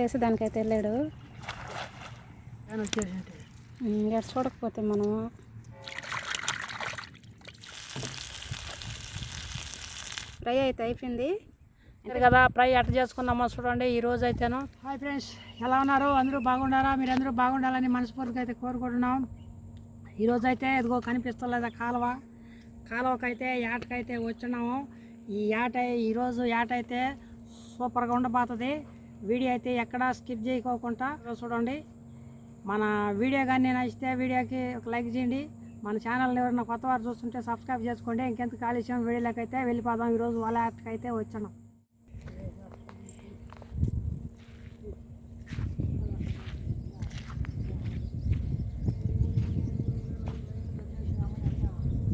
వేసి దానికైతే వెళ్ళాడు. ఇంకా చూడకపోతే మనము. ఫ్రై అయితే అయిపోయింది. కదా ఫ్రై ఎట్ట చేసుకుందామో చూడండి ఈ రోజు అయితేను. హాయ్ ఫ్రెండ్స్ ఎలా ఉన్నారు? అందరూ బాగుండారా మీరు అందరూ బాగుండాలని మనస్ఫూర్తిగా అయితే కోరుకుంటున్నాం. ఈరోజు అయితే ఇదిగో కనిపిస్తలేదా కాలువ. కాలువకైతే ఏటకైతే వచ్చినాము. ఈ ఏట ఈరోజు ఏట అయితే సూపర్గా ఉండబోతుంది. వీడియో అయితే ఎక్కడా స్కిప్ చేయకోకుండా చూడండి. మన వీడియో కానీ నచ్చితే వీడియోకి ఒక లైక్ చేయండి. మన ఛానల్ని ఎవరైనా కొత్త వారు చూస్తుంటే సబ్స్క్రైబ్ చేసుకోండి. ఇంకెంత కాలుష్యం వీడియోలోకి అయితే వెళ్ళిపోదాం. ఈరోజు వాళ్ళ యాప్కి అయితే వచ్చాను.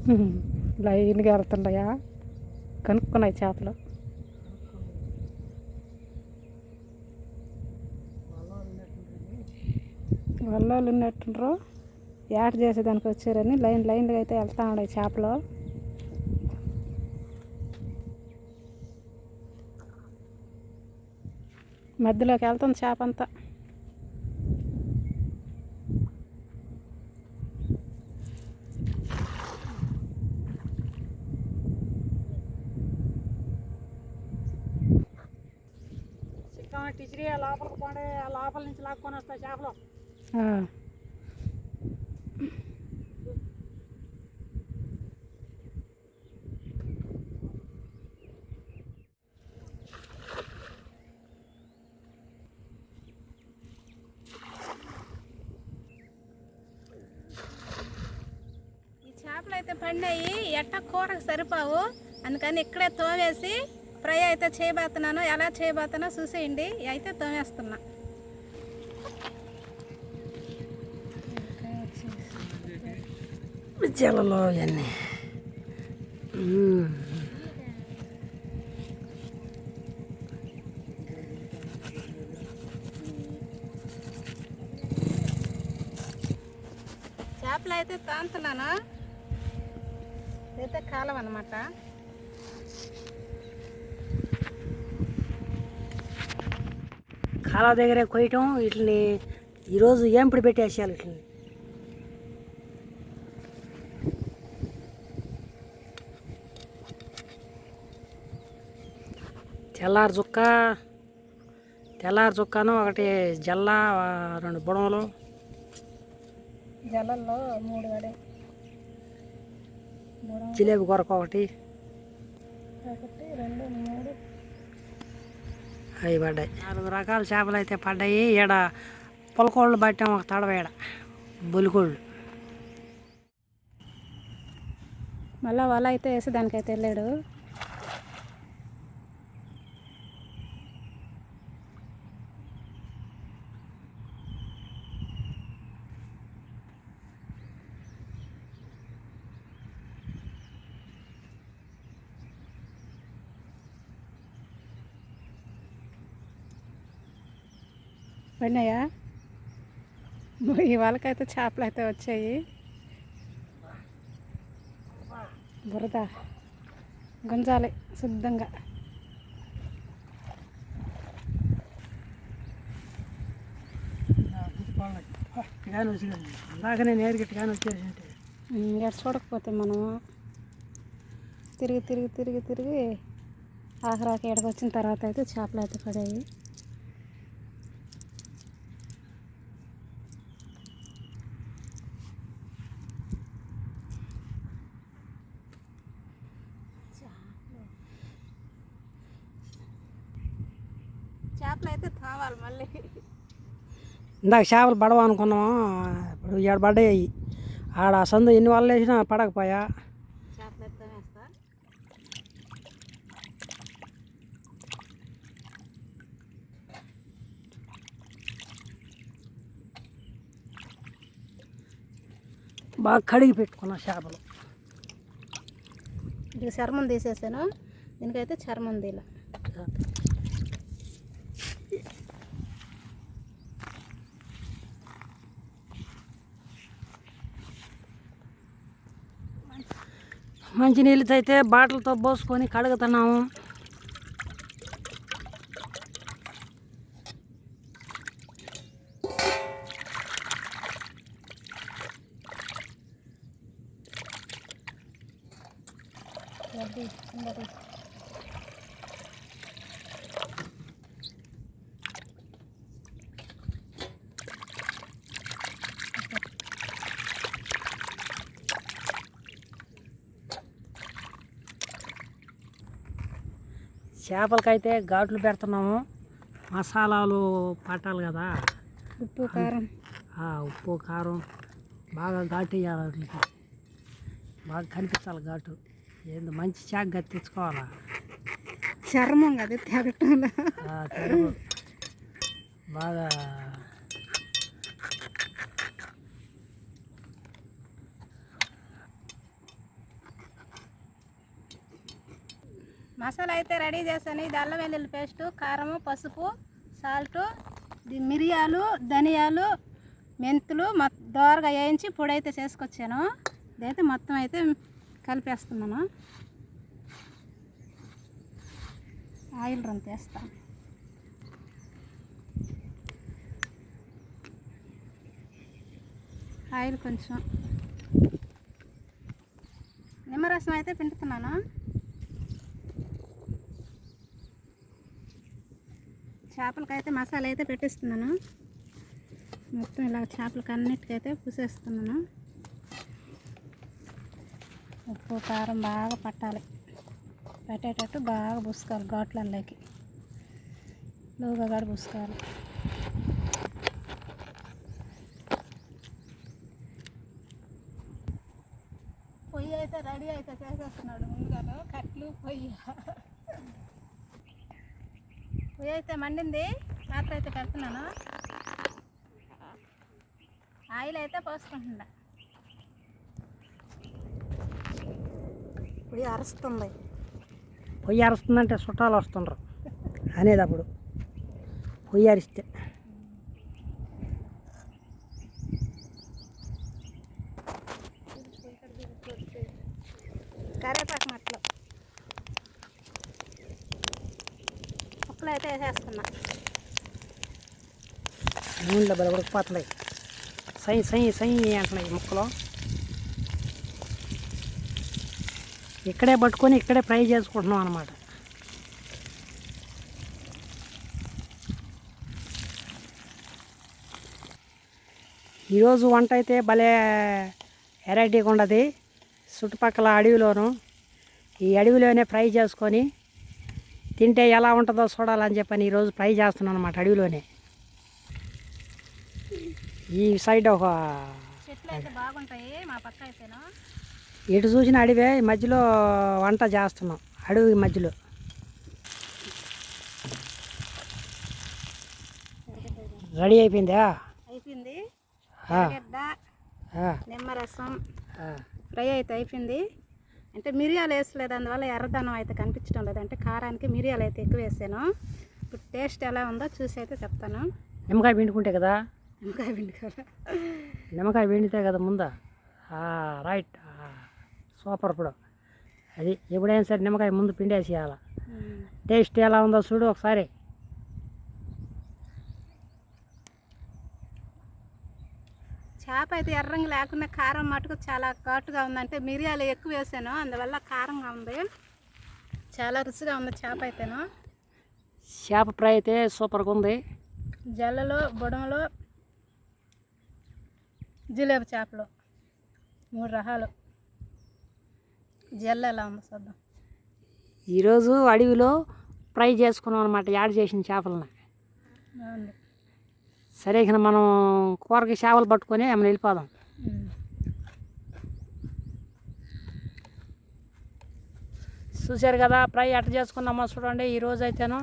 లైన్గా వెళ్తుండయా? కనుక్కున్నాయి చేపలు. వాళ్ళు ఉన్నట్టుండ్రు యాడ్ చేసేదానికి వచ్చారని లైన్ లైన్గా అయితే వెళ్తా ఉన్నాయి చేపలు. మధ్యలోకి వెళ్తుంది చేప అంతా టీచరీ టిచిరి లోపలికి పోండి. ఆ లోపల నుంచి లాక్కొని వస్తాయి చేపలు. చేపలు అయితే పండాయి. ఎట్ట కూరకు సరిపోవు. అందుకని ఇక్కడే తోమేసి ఫ్రై అయితే చేయబోతున్నాను. ఎలా చేయబోతున్నా చూసేయండి. అయితే తోమేస్తున్నా. జలలో ఇవన్నీ చేపలు అయితే తాంతున్నాను? ఇదైతే కాలం అనమాట కాలువ దగ్గరే కొయ్యటం వీటిని ఈరోజు ఏంపుడు పెట్టేసేయాలి వీటిని. తెల్లారి చుక్క తెల్లారి చుక్కను ఒకటి జల్ల రెండు బుడమలు. జలల్లో మూడు గడే జిలేబీ కొరకు ఒకటి. అవి పడ్డాయి. నాలుగు రకాల చేపలు అయితే పడ్డాయి. ఈడ పొలకోళ్ళు పట్టాం ఒక తడవ ఈడ. బొలికోళ్ళు. మళ్ళీ వల అయితే వేసి దానికైతే వెళ్ళాడు. పడినాయా? ఈ వాళ్ళకైతే చేపలు అయితే వచ్చాయి. బురద. గుంజాలి శుద్ధంగా. వచ్చేసింటే ఇంకా చూడకపోతే మనము. తిరిగి తిరిగి తిరిగి తిరిగి ఆఖరాకి ఎక్కడికి వచ్చిన తర్వాత అయితే చేపలు అయితే పడాయి అయితే తావాలి మళ్ళీ. ఇందాక చేపలు పడవ అనుకున్నాము ఇప్పుడు ఈడ పడ్డాయి. ఆడ సందు ఎన్ని వాళ్ళు వేసినా పడకపోయా? బాగా కడిగి పెట్టుకున్నా చేపలు. ఇది చర్మం తీసేసాను. దీనికైతే చర్మం తీల మంచినీళ్ళతో అయితే బాటిల్తో పోసుకొని కడుగుతున్నాము Thank you. చేపలకైతే ఘాట్లు పెడుతున్నాము. మసాలాలు పట్టాలి కదా. ఉప్పు కారం. ఆ ఉప్పు కారం. బాగా ఘాటు వేయాలి వాటికి. బాగా కనిపించాలి ఘాటు. ఏంది మంచి చాక్ తెచ్చుకోవాలా? చర్మం కదా తెలుగు బాగా మసాలా అయితే రెడీ చేశాను. ఇది అల్లం వెల్లుల్లి పేస్ట్ కారము పసుపు సాల్ట్ మిరియాలు ధనియాలు మెంతులు మొత్తం దోరగా వేయించి పొడి అయితే చేసుకొచ్చాను. ఇదైతే మొత్తం అయితే కలిపేస్తున్నాను. ఆయిల్ రన్ వేస్తాను ఆయిల్ కొంచెం. నిమ్మరసం అయితే పిండుతున్నాను. చేపలకైతే మసాలా అయితే పెట్టిస్తున్నాను. మొత్తం ఇలా చేపలకి అన్నిటికైతే పూసేస్తున్నాను. ఉప్పు కారం బాగా పట్టాలి. పెట్టేటట్టు బాగా పూసుకోవాలి ఘాట్లలోకి లోగా కూడా పూసుకోవాలి. పొయ్యి అయితే రెడీ అయితే చేసేస్తున్నాడు ముందుగాను. కట్లు పొయ్యి. పొయ్యి అయితే మండింది. పాత్ర అయితే పెడుతున్నాను. ఆయిల్ అయితే పోసుకుంటుందా పొయ్యి అరుస్తుంది. పొయ్యి అరుస్తుందంటే చుట్టాలు వస్తుండ్రు. అనేది అప్పుడు. పొయ్యి అరిస్తే. కరేపాకు మట్లు ముక్కలు అయితే వేసేస్తున్నా. నూనెలో బల ఉడికిపోతున్నాయి సై సై సై అంటున్నాయి ముక్కలు. ఇక్కడే పట్టుకొని ఇక్కడే ఫ్రై చేసుకుంటున్నాం అనమాట ఈరోజు వంట అయితే భలే వెరైటీగా ఉండదు చుట్టుపక్కల అడవిలోను ఈ అడవిలోనే ఫ్రై చేసుకొని తింటే ఎలా ఉంటుందో చూడాలని చెప్పని ఈరోజు ఫ్రై చేస్తున్నాను అనమాట అడవిలోనే. ఈ సైడ్ ఒక చెట్లు అయితే బాగుంటాయి మా పక్క అయితేను? ఎటు చూసిన అడవే ఈ మధ్యలో వంట చేస్తున్నాం అడవి మధ్యలో. రెడీ అయిపోయిందా? అయిపోయింది. నిమ్మరసం. ఫ్రై అయితే అయిపోయింది. అంటే మిరియాలు వేసలేదు అందువల్ల ఎర్రదనం అయితే కనిపించడం లేదు. అంటే కారానికి మిరియాలు అయితే ఎక్కువ వేసాను. ఇప్పుడు టేస్ట్ ఎలా ఉందో చూసి అయితే చెప్తాను. నిమ్మకాయ పిండుకుంటే కదా? నిమ్మకాయ పిండి నిమ్మకాయ పిండితే కదా ముందా? రైట్ సూపర్ ఇప్పుడు. అది ఎప్పుడైనా సరే నిమ్మకాయ ముందు పిండేసేయాల. టేస్ట్ ఎలా ఉందో చూడు ఒకసారి. చేప అయితే ఎర్రంగా లేకుండా కారం మటుకు చాలా ఘాటుగా ఉందంటే మిరియాలు ఎక్కువ వేసాను. అందువల్ల కారంగా ఉంది. చాలా రుచిగా ఉంది చేప అయితేను. చేప ఫ్రై అయితే సూపర్గా ఉంది. జల్లలు బుడమలు జిలేబీ చేపలు మూడు రకాలు. జల్ల ఎలా ఉంది చూద్దాం. ఈరోజు అడవిలో ఫ్రై చేసుకున్నాం అనమాట యాడ్ చేసిన చేపలని. సరే ఇక మనం కూరకి చేపలు పట్టుకొని ఏమైనా వెళ్ళిపోదాం. చూశారు కదా ఫ్రై ఎట్ట చేసుకున్నామో చూడండి ఈరోజు అయితేను.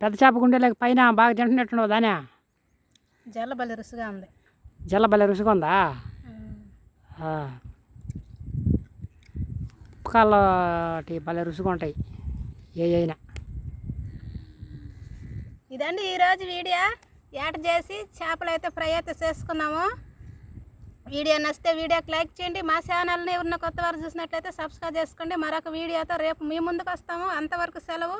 పెద్ద చేప గుండెలేక పైన బాగా తింటున్నట్టుండవు దానే జల్ల బలి రుచిగా ఉంది. జల్ల భలే రుచిగా ఉందా. ఉప్పకాళ్ళటి భలే రుచిగా ఉంటాయి ఏ అయినా. ఇదండి ఈరోజు వీడియో. ఏట చేసి చేపలు అయితే ఫ్రై అయితే చేసుకున్నాము. వీడియో నచ్చితే వీడియోకి లైక్ చేయండి. మా ఛానల్ని ఉన్న కొత్త వారు చూసినట్లయితే సబ్స్క్రైబ్ చేసుకోండి. మరొక వీడియోతో రేపు మీ ముందుకు వస్తాము. అంతవరకు సెలవు.